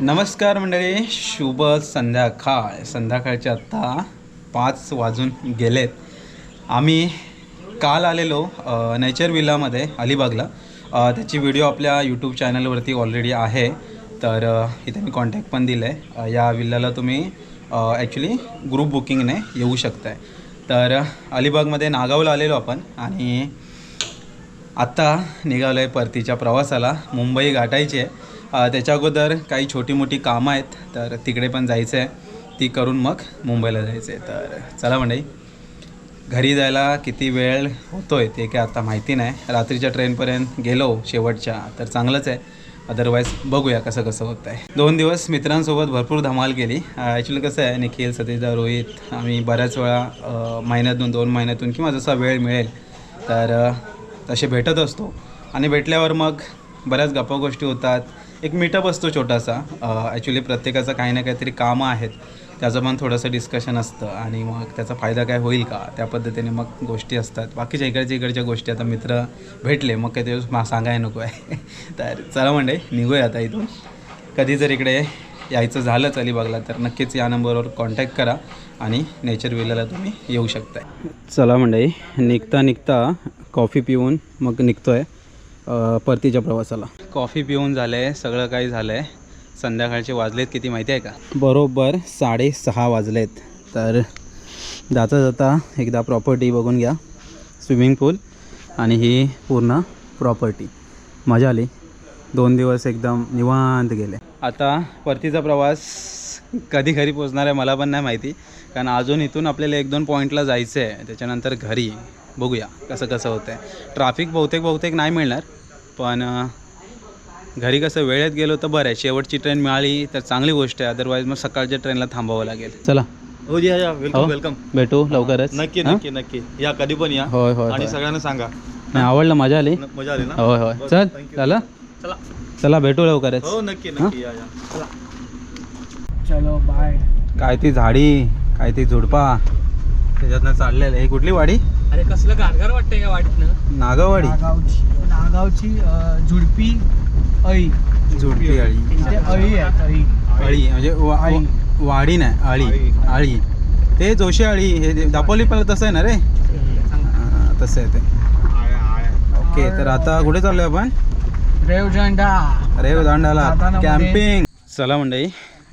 नमस्कार मंडळी शुभ संध्याकाळ. संध्याकाळचे आत्ता पाच वाजून गेलेत. आम्ही काल आलेलो नेचर विलामध्ये अलिबागला. त्याची व्हिडिओ आपल्या यूट्यूब चॅनलवरती ऑलरेडी आहे. तर इथे मी कॉन्टॅक्ट पण दिलं आहे या विल्लाला तुम्ही ॲक्च्युली ग्रुप बुकिंगने येऊ शकताय. तर अलिबागमध्ये नागावला आलेलो आपण आणि आत्ता निघालो आहे परतीच्या प्रवासाला. मुंबई गाठायची आहे. त्याच्या अगोदर काही छोटी मोठी कामं आहेत तर तिकडे पण जायचं आहे ती करून मग मुंबईला जायचं आहे तर चला मंडळी घरी जायला किती वेळ होतो आहे ते काय आता माहिती नाही. रात्रीच्या ट्रेनपर्यंत गेलो शेवटच्या तर चांगलंच आहे. अदरवाईज बघूया कसं कसं होतं आहे दोन दिवस मित्रांसोबत भरपूर धमाल केली. ॲक्च्युली कसं आहे निखिल सतीजा रोहित आम्ही बऱ्याच वेळा महिन्यातून दोन महिन्यातून किंवा जसा वेळ मिळेल तर तसे भेटत असतो. आणि भेटल्यावर मग बऱ्याच गप्पा गोष्टी होतात. एक मीटअप असतो छोटासा. ॲक्च्युली प्रत्येकाचं काही ना काहीतरी कामं आहेत. त्याचं पण थोडंसं डिस्कशन असतं आणि मग त्याचा फायदा काय होईल का? त्या पद्धतीने मग गोष्टी असतात. बाकीच्या इकडच्या इकडच्या गोष्टी आता मित्र भेटले मग काही ते मा- सांगायला नको आहे. तर चला म्हणजे निघूया आता इथून. कधी जर इकडे यायचं झालंच अलिबागला तर नक्कीच या नंबरवर कॉन्टॅक्ट करा आणि नेचर विलाला तुम्ही येऊ शकताय. चला म्हणजे निघता निघता कॉफी पिऊन मग निघतो आहे परतीच्या प्रवासाला. कॉफी पिऊन झालं आहे सगळं काही झालं आहे संध्याकाळचे वाजलेत किती माहिती आहे का? बरोबर साडेसहा वाजलेत. तर जाता जाता एकदा प्रॉपर्टी बघून घ्या. स्विमिंग पूल आणि ही पूर्ण प्रॉपर्टी मजा आली. दोन दिवस एकदम निवांत गेले. आता परतीचा प्रवास कधी घरी पोचणार आहे मला पण नाही माहिती. कारण अजून इथून आपल्याला एक दोन पॉईंटला जायचं आहे त्याच्यानंतर घरी. बघूया कसं कसं होतं आहे ट्राफिक बहुतेक बहुतेक नाही मिळणार पण घरी कसं वेळेत गेलो तर बरं आहे. शेवटची ट्रेन मिळाली तर चांगली गोष्ट आहे. अदरवाईज मग सकाळच्या ट्रेनला थांबावं लागेल. चला. हो जी या हो. वेलकम वेलकम भेटू लवकरच. नक्की हां? नक्की नक्की. या कधी पण या. होय होय आणि होय. सगळ्यांना सांगा. नाही आवडलं मजा आली. मजा आली ना? होय होय. बरं, चल thank you. झालं चला. चला भेटू लवकरच. हो नक्की नक्की. या या. चला. चलो बाय काय ती झाडी काय ती झुडपा त्याच्यातनं चाललेलं ही कुठली वाडी? अरे कसलं गारगार वाटतंय का वाटत नागावाडी. नागावची. नागावची अं, झुडपी अळी. झुडपी आळी इथे अळी आहे अळी. म्हणजे वा- आळी. वा- वाडी नाही आळी आळी. आळी ते जोशी आळी हे दापोली पहिलं तसं आहे ना रे? हा, तसं आहे ते. ओके तर आता कुठे चाललोय आपण? रेव झेंडा अरे दांडाला जाताना मध्ये- कॅम्पिंग. चला मंडळी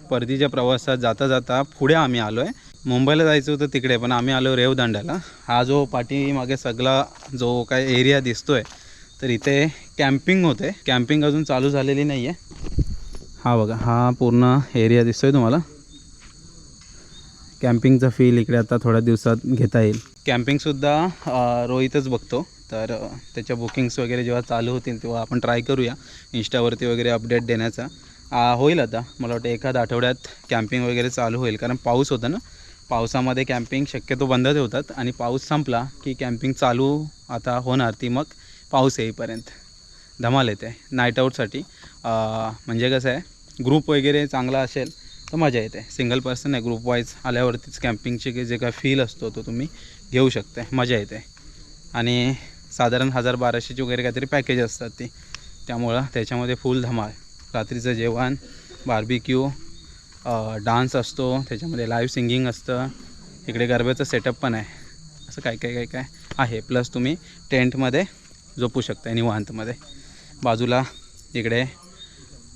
परतीच्या प्रवासात जाता जाता पुढे आम्ही आलो आहे मुंबईला जायचं होतं तिकडे पण आम्ही आलो रेवदांड्याला. हा जो पाठीमागे सगळा जो काय एरिया दिसतो आहे तर इथे कॅम्पिंग होते. कॅम्पिंग अजून चालू झालेली नाही आहे हा बघा हा पूर्ण एरिया दिसतो आहे तुम्हाला. कॅम्पिंगचा फील इकडे आता थोड्या दिवसात घेता येईल. कॅम्पिंगसुद्धा रोहितच बघतो. तर त्याच्या बुकिंग्स वगैरे जेव्हा चालू होतील तेव्हा आपण ट्राय करूया. इंस्टावरती वगैरे अपडेट देण्याचा. होईल आता. मला वाटतं एखाद आठवड्यात कॅम्पिंग वगैरे चालू होईल. कारण पाऊस होता ना पावसामध्ये कॅम्पिंग शक्यतो बंद ठेवतात आणि पाऊस संपला की कॅम्पिंग चालू आता होणार ती मग पाऊस येईपर्यंत. धमाल येते. नाईट आऊटसाठी म्हणजे कसं आहे ग्रुप वगैरे चांगला असेल तर मजा येते. सिंगल पर्सन आहे ग्रुप वाईज आल्यावरतीच कॅम्पिंगची जे काय फील असतो तो तुम्ही घेऊ शकता मजा येते. आणि साधारण हजार बाराशेची वगैरे काहीतरी पॅकेज असतात ती. त्यामुळं त्याच्यामध्ये फुल धमाल. रात्रीचं जेवण बार्बिक्यू डान्स असतो त्याच्यामध्ये लाईव्ह सिंगिंग असतं. इकडे गरब्याचं सेटअप पण आहे. असं काय काय काय काय आहे. प्लस तुम्ही टेंटमध्ये झोपू शकता निवांतमध्ये. बाजूला इकडे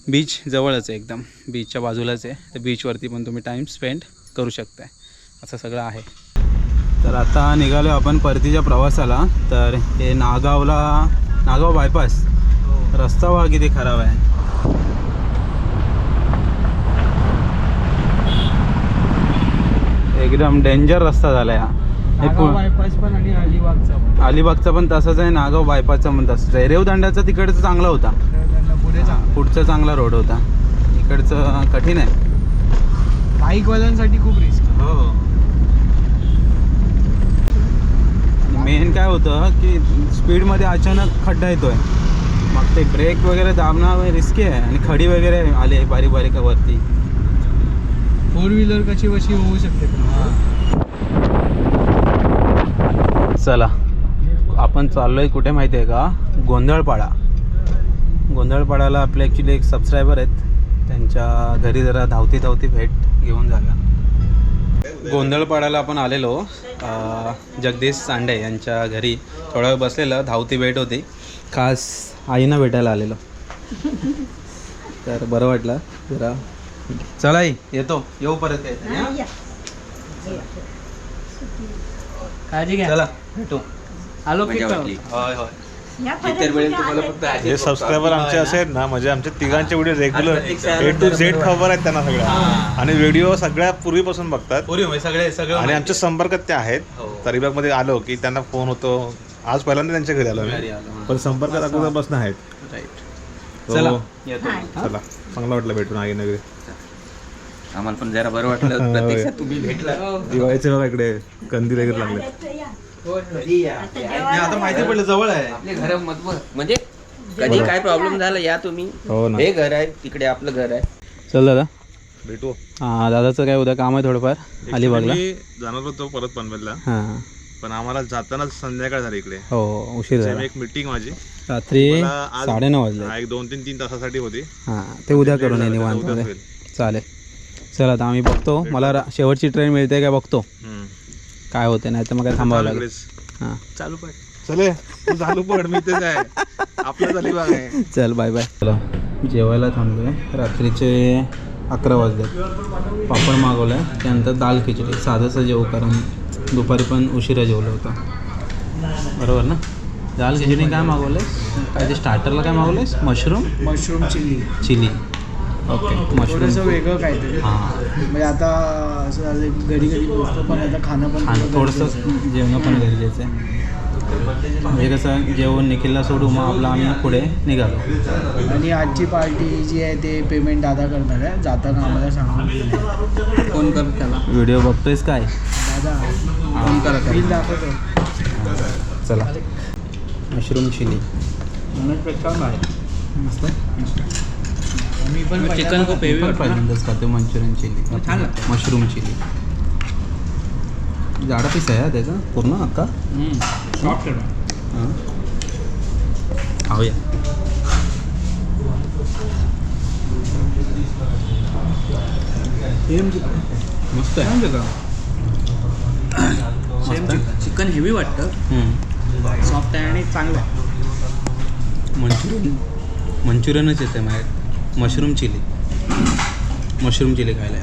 बीच जवळच आहे एकदम. बीचच्या बाजूलाच आहे. तर बीचवरती पण तुम्ही टाईम स्पेंड करू शकताय. असं सगळं आहे. तर आता निघालो आपण परतीच्या प्रवासाला. तर हे नागावला नागाव बायपास रस्ता वा किती खराब आहे. एकदम डेंजर रस्ता झाला हा. हे अलिबागचा पण. तसंच आहे नागाव बायपासचा पण तसंच आहे. रेवदांड्याचा तिकडचा चांगला होता. पुढचा चांगला रोड होता. इकडचं कठीण आहे. बाईकवाल्यांसाठी खूप रिस्क हो मेन काय होतं की स्पीडमध्ये अचानक खड्डा येतोय. मग ते ब्रेक वगैरे दाबणं रिस्की आहे आणि खडी वगैरे आली आहे बारीक बारीक वरती. फोर व्हीलर कशी कशी होऊ शकते पण चला. आपण चाललोय कुठे माहिती आहे का? गोंधळपाडा. गोंधळपाडाला आपले ॲक्च्युली एक सबस्क्रायबर आहेत. त्यांच्या घरी जरा धावती धावती भेट घेऊन जाऊया. गोंधळपाडाला आपण आलेलो. जगदीश सांडे यांच्या घरी थोडा वेळ बसलेलं धावती भेट होती. खास आईनं भेटायला आलेलो. तर बरं वाटलं. जरा चला आई येतो. येऊ परत हं? काळजी घ्या. चला भेटू. आलो की होय होय. जे सबस्क्रायबर आमचे असेल ना म्हणजे आमच्या तिघांचे video regular A to Z खबर आहेत त्यांना सगळ्या. आणि व्हिडिओ सगळ्या पूर्वीपासून बघतात. सगळे सगळं आणि आमच्या संपर्कात ते आहेत. हो. तरीबागमध्ये आलो की त्यांना फोन होतो. आज पहिल्यांदा त्यांच्या घरी आलो हां. पण संपर्कात अगोदरपासून आहेत. हो. चला येतो. चला. चांगलं वाटलं भेटून आई नगरी आम्हाला पण जरा बरं वाटलं. प्रत्यक्षात तुम्ही भेटला. दिवाळीचे बघा इकडे कंदील वगैरे लागले. नाही, आता माहिती पडलं जवळ आहे. आपले घर म्हणजे कधी काय प्रॉब्लेम झाला या तुम्ही. हो ना. हे घर आहे तिकडे आपलं घर आहे. चल दादा. भेटू. हां दादाचं काय उद्या काम आहे थोडंफार अलिबागला. जाणार होतो परत पनवेलला. हां. पण आम्हाला जाताना संध्याकाळ झाली इकडे. हो उशीर सेम झाला. एक मीटिंग माझी. रात्री मला आज- साडेनऊ वाजले. हा, एक दोन तीन तीन तासासाठी होती. हां ते उद्या करून ये उद्या निवांतमध्ये होईल. चालेल. चल आता आम्ही बघतो. मला रा- शेवटची ट्रेन मिळते काय बघतो. हम्म. काय होते नाही तर मग काय थांबावं लागेल. इकडेच. हां. चालू पड चले तू चालू पड मी तेच आहे. आपलं झाली बाग आहे चल बाय बाय चला जेवायला थांबलोय. रात्रीचे अकरा वाजले. पापड मागवलं आहे त्यानंतर दाल खिचडी. साधंसं जेवू कारण दुपारी पण उशिरा जेवलं होतं. बरोबर ना? दाल खिचडी काय मागवलं काय ते स्टार्टरला काय मागवलं mushroom mushroom chilli chilli okay थोडंसं मशरूम वेगळं काहीतरी. हां. म्हणजे आता असं झालं घडी गोष्ट पण आता खाणं पण आणि थोडं थोडंसं जेवणं पण गरजेचं आहे. म्हणजे कसं जेवण निखिलला सोडू मग आपलं आम्ही पुढे निघालो. आहे. आणि आजची पार्टी जी आहे ते पेमेंट दादा करणार आहे. जाताना आम्हाला सांगून फोन कर त्याला? व्हिडिओ बघतोयस काय? दादा. फोन करा. बिल दाखवतो. चला. Mushroom chilli. आहे. मस्त. मी पण चिकन पहिल्यांदाच खाते. Manchurian chilli. छान लागतं. Mushroom chilli. जाडा पीस आहे हा त्याचा? पूर्ण अक्का सॉफ्ट हां. खाऊया. मस्त आहे. मस्त चिकन हेवी वाटतं. सॉफ्ट आहे आणि चांगलं आहे. मंचुरियन. मंचुरियनच येते माझ्या. Mushroom chilli. मशरूम चिली खायला.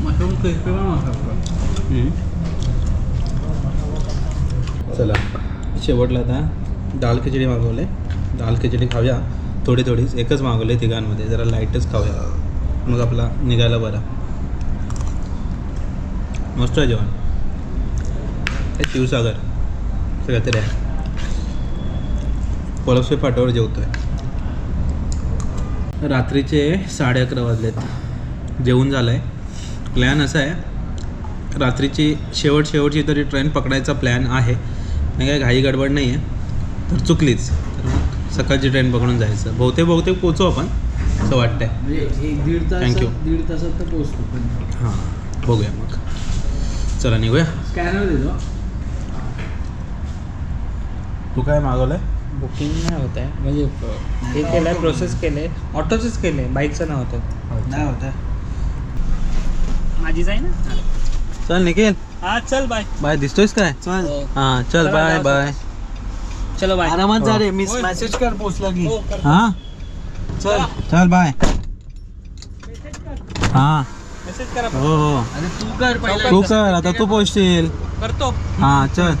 मशरूम क्रिस्पी पण. चला शेवटला आता दाल खिचडी मागवले. दाल खिचडी खाऊया. थोडी थोडीच एकच मागवले तिघांमध्ये. जरा लाईटच खाऊया. मग आपला निघायला बरा. मस्त आहे जेवण. हे शिवसागर. सगळं तरी आहे. पळसवे पाटावर जेवतोय. रात्रीचे साडे अकरा वाजलेत. जेवण झालं आहे प्लॅन असा आहे. रात्रीची शेवट शेवटची तरी ट्रेन पकडायचा प्लॅन आहे. नाही काय घाई गडबड नाही आहे तर चुकलीच. तर मग सकाळची ट्रेन पकडून जायचं. बहुतेक बहुतेक पोचू आपण असं वाटतंय. म्हणजे एक दीड तासात तर पोहोचतो पण. हां. बघूया मग. चला निघूया. स्कॅनर देतो तू काय मागवलं आहे बुकिंग नाही होत आहे. म्हणजे हे केलं आहे प्रोसेस केलं आहे ऑटोचंच केलं आहे बाईकचं नाही होतं. नाही होत. माझीच आहे ना? चल निखिल. हा चल बाय. बाय दिसतोयस काय? चल. हां चल चला, बाय बाय. चलो बाय. आरामात जा हो. रे मी मेसेज कर पोचला की. हां? चल. चल बाय. हां. मेसेज करा हो हो. अरे तू कर पहिला तू कर आता तू पोचशील. करतो. हां चल.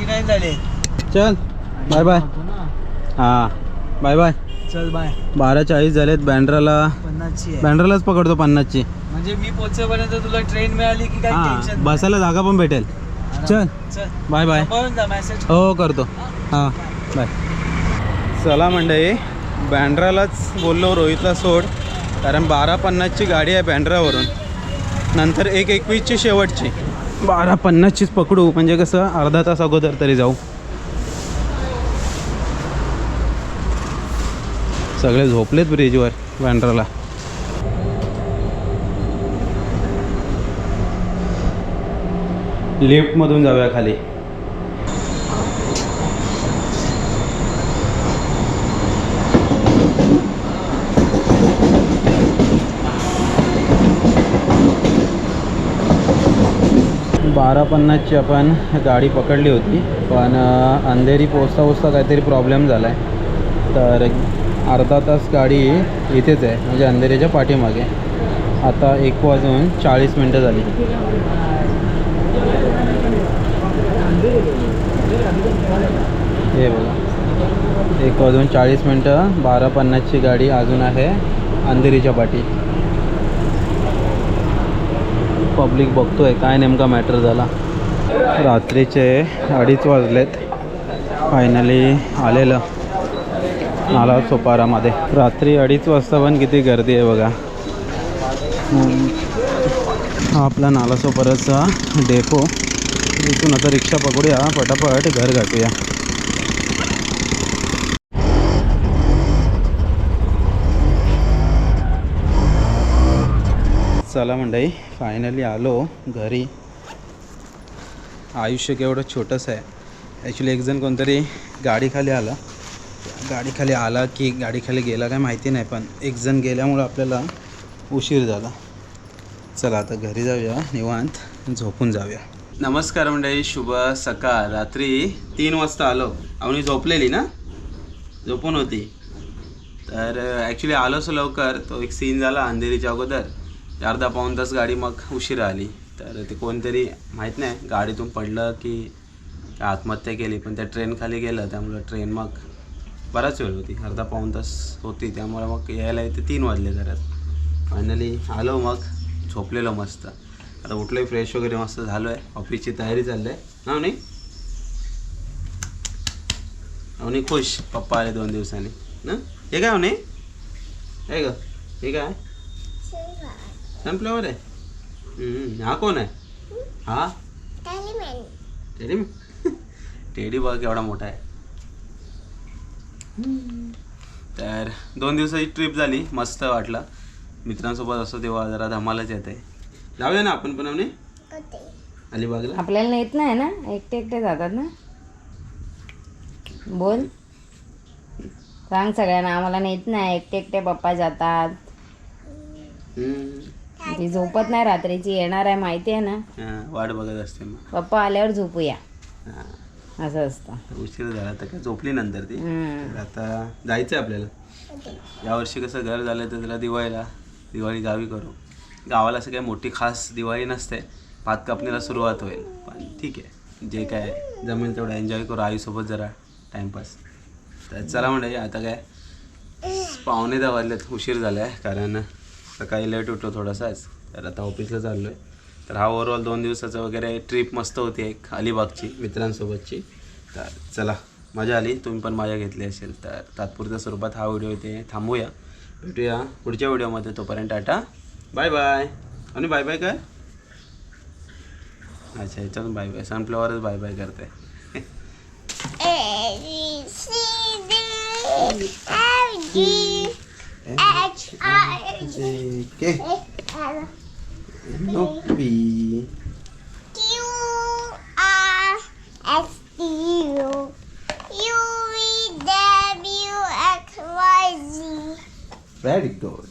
नाही झाले. चल. Bye bye. हां. Bye bye. चल बाय. बारा चाळीस झालेत बँड्राला. पन्नासची आहे. बँड्रालाच पकडतो पन्नासची. म्हणजे मी पोहोचेपर्यंत तुला ट्रेन मिळाली की काही हां टेन्शन बसायला जागा पण भेटेल. चल. चल. Bye bye. सांभाळून जा मेसेज हो करतो. हां बाय. चला मंडळी बँड्रालाच बोललो रोहितला सोड. कारण बारा पन्नासची गाडी आहे बँड्रावरून. नंतर एक एकवीसची शेवटची. बारा पन्नासचीच पकडू म्हणजे कसं अर्धा तास अगोदर तरी जाऊ. सगळे झोपलेत ब्रिजवर बँड्राला. लिफ्टमधून जाऊया खाली. बारा पन्नासची आपण गाडी पकडली होती पण अंधेरी पोचता पोचता काहीतरी प्रॉब्लेम झाला आहे तर अर्धा तास गाडी इथेच आहे म्हणजे अंधेरीच्या पाठीमागे. आता एक वाजून चाळीस मिनटं झाली. हे बघा. एक वाजून चाळीस मिनटं बारा पन्नासची गाडी अजून आहे अंधेरीच्या पाठी. पब्लिक बघतो आहे काय नेमका मॅटर झाला. रात्रीचे अडीच वाजलेत. फायनली आलेलं. नाला सोपारामध्ये. रात्री अडीच वाजता पण किती गर्दी आहे बघा. हा आपला नाला सोपाराचा डेपो. इथून आता रिक्षा पकडूया पटापट घर गाठूया. चला मंडई फायनली आलो घरी. आयुष्य केवढं छोटंसं आहे. ॲक्च्युली एकजण कोणतरी गाडीखाली आला. गाडीखाली आला की गाडीखाली गेला काय माहिती नाही पण एकजण गेल्यामुळं आपल्याला उशीर झाला. चला आता घरी जाऊया निवांत झोपून जाऊया. नमस्कार मंडळी शुभ सकाळ. रात्री तीन वाजता आलो. आवनी झोपलेली ना? झोपून होती. तर ॲक्च्युली आलो असं लवकर. तो एक सीन झाला अंधेरीच्या अगोदर. अर्धा पाऊण तास गाडी मग उशिरा आली. तर ते कोणतरी माहीत नाही गाडीतून पडलं की आत्महत्या केली पण त्या ट्रेन खाली गेलं त्यामुळं ट्रेन मग बराच वेळ होती. अर्धा पाऊण तास होती त्यामुळे मग यायला येते तीन वाजले घरात. फायनली आलो मग झोपलेलो मस्त. आता उठलोय फ्रेश वगैरे मस्त झालो आहे ऑफिसची तयारी चालली आहे ना नाही अवनी खुश पप्पा आले दोन दिवसांनी. ना हे काय अवनी हे ग हे काय? सनफ्लॉवर आहे हम्म, हा कोण आहे हा? टेडी टेडी बघ केवढा मोठा आहे तर दोन दिवसाची ट्रिप झाली मस्त वाटलं. मित्रांसोबत असं तेव्हा जरा धमालच येते जाऊया ना आपण पण अलिबागला? आपल्याला नेत नाही ना एकटे एकटे जातात ना? बोल. सांग सगळ्यांना आम्हाला नेत नाही एकटे एकटे पप्पा जातात. हम्म. ती झोपत नाही रात्रीची येणार आहे माहिती आहे ना? हा, वाट बघत असते मग. पप्पा आल्यावर झोपूया. हा. असं असतं. उशीर झाला तर काय झोपली नंतर ती. हम्म. तर आता जायचं आहे आपल्याला यावर्षी कसं घर झालं तर त्याला दिवाळीला दिवाळी गावी करू. गावाला असं काही मोठी खास दिवाळी नसते. भात कापणीला सुरुवात होईल. पण ठीक आहे. जे काय जमेल तेवढं एन्जॉय करू. आईसोबत जरा टाईमपास तर चला म्हणजे आता काय? पावणे दहा वाजलेत उशीर झाला आहे कारण सकाळी लेट उठलो थोडासाच. तर आता ऑफिसला चाललो आहे तर हा ओव्हरऑल दोन दिवसाचं वगैरे ट्रिप मस्त होती एक अलिबागची मित्रांसोबतची. तर चला मजा आली. तुम्ही पण मजा घेतली असेल तर तात्पुरत्या स्वरूपात हा व्हिडिओ इथे थांबूया. भेटूया पुढच्या व्हिडिओमध्ये तोपर्यंत टाटा. बाय बाय आणि बाय बाय काय अच्छा ह्याच्यातून बाय बाय सनफ्लॉवरच बाय बाय करते. Sige. Ano P? Q, R, S, T, U. U, V, W, X, Y, Z. Very good.